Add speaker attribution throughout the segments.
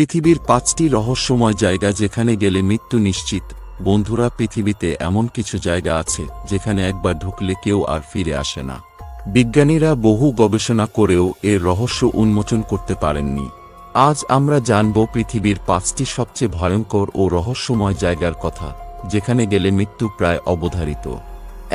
Speaker 1: পৃথিবীর পাঁচটি রহস্যময় জায়গা যেখানে গেলে মৃত্যু নিশ্চিত। বন্ধুরা, পৃথিবীতে এমন কিছু জায়গা আছে, যেখানে একবার ঢুকলে কেউ আর ফিরে আসে না। বিজ্ঞানীরা বহু গবেষণা করেও এর রহস্য উন্মোচন করতে পারেননি। আজ আমরা জানব পৃথিবীর পাঁচটি সবচেয়ে ভয়ঙ্কর ও রহস্যময় জায়গার কথা, যেখানে গেলে মৃত্যু প্রায় অবধারিত।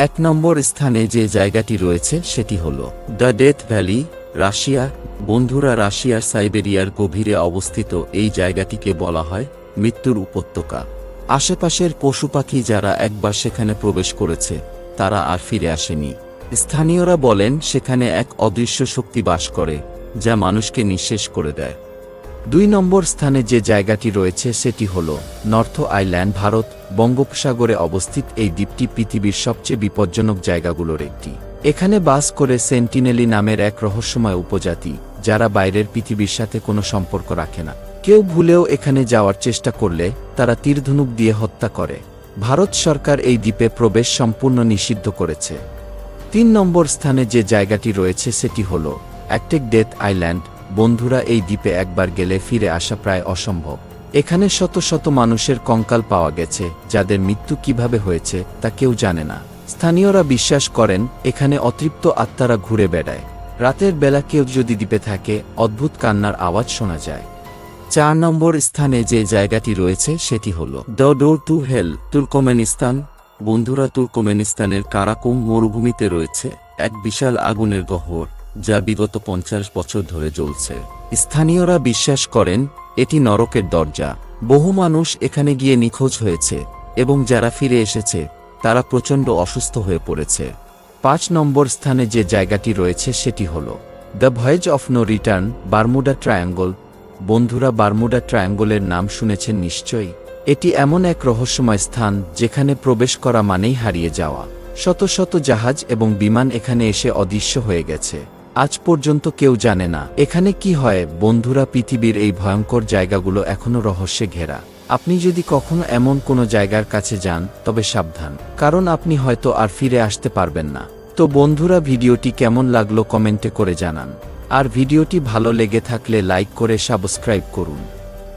Speaker 1: এক নম্বর স্থানে যে জায়গাটি রয়েছে, সেটি হল দ্য ডেথ ভ্যালি, রাশিয়া বন্ধুরা রাশিয়ার সাইবেরিয়ার গভীরে অবস্থিত এই জায়গাটিকে বলা হয় মৃত্যুর উপত্যকা। আশেপাশের পশু পাখি যারা একবার সেখানে প্রবেশ করেছে, তারা আর ফিরে আসেনি। স্থানীয়রা বলেন, সেখানে এক অদৃশ্য শক্তি বাস করে, যা মানুষকে নিঃশেষ করে দেয়। দুই নম্বর স্থানে যে জায়গাটি রয়েছে, সেটি হল নর্থ আইল্যান্ড, ভারত, বঙ্গোপসাগরে অবস্থিত এই দ্বীপটি পৃথিবীর সবচেয়ে বিপজ্জনক জায়গাগুলোর একটি। এখানে বাস করে সেন্টিনেলি নামের এক রহস্যময় উপজাতি, যারা বাইরের পৃথিবীর সাথে কোনো সম্পর্ক রাখে না। কেউ ভুলেও এখানে যাওয়ার চেষ্টা করলে তারা তীরধনুক দিয়ে হত্যা করে। ভারত সরকার এই দ্বীপে প্রবেশ সম্পূর্ণ নিষিদ্ধ করেছে। তিন নম্বর স্থানে যে জায়গাটি রয়েছে সেটি হল অ্যাক্টেক ডেথ আইল্যান্ড। বন্ধুরা, এই দ্বীপে একবার গেলে ফিরে আসা প্রায় অসম্ভব। এখানে শত শত মানুষের কঙ্কাল পাওয়া গেছে, যাদের মৃত্যু কীভাবে হয়েছে তা কেউ জানে না। স্থানীয়রা বিশ্বাস করেন, এখানে অতৃপ্ত আত্মারা ঘুরে বেড়ায়। রাতের বেলা কেউ যদি দ্বীপে থাকে, অদ্ভুত কান্নার আওয়াজ শোনা যায়। চার নম্বর স্থানে যে জায়গাটি রয়েছে, সেটি হল the door to hell, Turkmenistan. বন্ধুরা, তুর্কমেনিস্তানের কারাকুম মরুভূমিতে রয়েছে এক বিশাল আগুনের গহ্বর, যা বিগত পঞ্চাশ বছর ধরে জ্বলছে। স্থানীয়রা বিশ্বাস করেন, এটি নরকের দরজা। বহু মানুষ এখানে গিয়ে নিখোঁজ হয়েছে, এবং যারা ফিরে এসেছে তারা প্রচণ্ড অসুস্থ হয়ে পড়েছে। পাঁচ নম্বর স্থানে যে জায়গাটি রয়েছে সেটি হল the voyage of no return, Bermuda triangle. বন্ধুরা, বারমুডা ট্রায়াঙ্গলের নাম শুনেছেন নিশ্চয়ই। এটি এমন এক রহস্যময় স্থান যেখানে প্রবেশ করা মানেই হারিয়ে যাওয়া। শত শত জাহাজ এবং বিমান এখানে এসে অদৃশ্য হয়ে গেছে। আজ পর্যন্ত কেউ জানে না, এখানে কি হয়? বন্ধুরা, পৃথিবীর এই ভয়ঙ্কর জায়গাগুলো এখনও রহস্যে ঘেরা। আপনি যদি কখনো এমন কোনো জায়গার কাছে যান, তবে সাবধান, কারণ আপনি হয়তো আর ফিরে আসতে পারবেন না। তো বন্ধুরা, ভিডিওটি কেমন লাগল কমেন্টে করে জানান। আর ভিডিওটি ভালো লেগে থাকলে লাইক করে সাবস্ক্রাইব করুন।